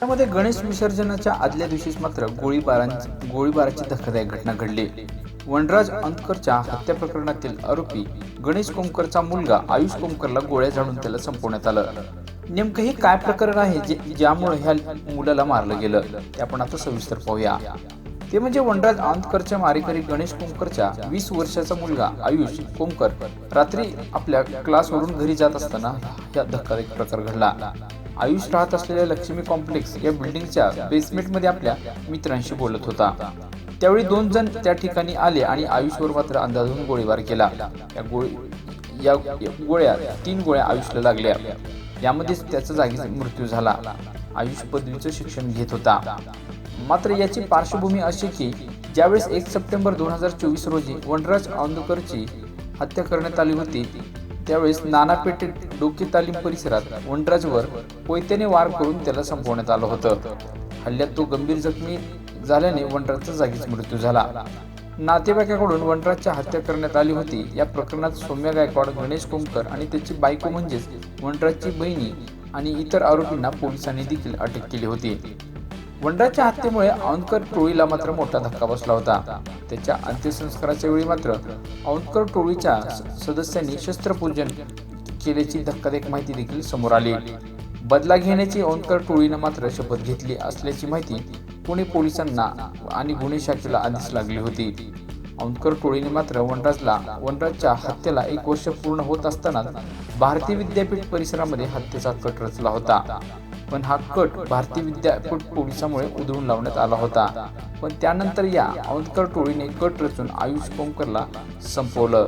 त्यामध्ये गणेश विसर्जनाच्या आदल्या दिवशीच मात्र गोळीबारांची गोळीबाराची धक्कादायक घटना घडली. वनराज अंतकरच्या हत्या प्रकरणातील आरोपी गणेश कोमकरचा मुलगा आयुष कोमकरला गोळ्या झाडून त्याला संपवण्यात आलं. नेमकं हे काय प्रकरण आहे जे ज्यामुळे ह्या मुलाला मारलं गेलं? ते आपण आता सविस्तर पाहूया. ते म्हणजे वनराज आंतकरच्या मारेकरी गणेश कोमकरच्या वीस वर्षाचा मुलगा आयुष कोमकर रात्री आपल्या क्लासवरून घरी जात असताना हा धक्कादायक प्रकार घडला. आयुष राहत असलेल्या लक्ष्मी कॉम्प्लेक्स या बिल्डिंगच्या बेसमेंटमध्ये आपल्या मित्रांशी बोलत होता. त्यावेळी दोन जण त्या ठिकाणी आले आणि आयुषवर मात्र अंदाजून गोळीबार केला. या गोळी या या गोळ्या तीन गोळ्या आयुषला लागल्या. यामध्येच त्याचा जागीच मृत्यू झाला. आयुष पदवीचं शिक्षण घेत होता. मात्र याची पार्श्वभूमी अशी की ज्यावेळेस एक सप्टेंबर दोन हजार चोवीस रोजी वनराज औंदकरची हत्या करण्यात आली होती त्यावेळेस नानापेठ डोके तालीम परिसरात वनराजवर कोयत्याने वार करून त्याला संपवण्यात आलं होतं. हल्ल्यात तो गंभीर जखमी झाल्याने वनराजचा जागीच मृत्यू झाला. नातेवाईकाकडून वनराजच्या हत्या करण्यात आली होती. या प्रकरणात सौम्या गायकवाड गणेश कोमकर आणि त्याची बायको म्हणजेच वनराजची बहिणी आणि इतर आरोपींना पोलिसांनी देखील अटक केली होती. वनराजच्या हत्येमुळे औंधकर टोळीला मात्र मोठा धक्का बसला होता. त्याच्या अंत्यसंस्काराच्या वेळी मात्र औंधकर टोळीच्या सदस्यांनी शस्त्रपूजन केल्याची धक्कादायक माहिती देखील समोर आली. बदला घेण्याची औंधकर टोळीनं मात्र शपथ घेतली असल्याची माहिती पुणे पोलिसांना आणि गुन्हे शाखेला आधीच लागली होती. औंधकर टोळीने मात्र वनराजला वनराजच्या हत्येला एक वर्ष पूर्ण होत असताना भारतीय विद्यापीठ परिसरामध्ये हत्येचा कट रचला होता. पण हा कट भारतीय विद्यापीठ पोलिसामुळे उधळून लावण्यात आला होता. पण त्यानंतर या औंधकर टोळीने कट रचून आयुष कोमकरला संपवलं.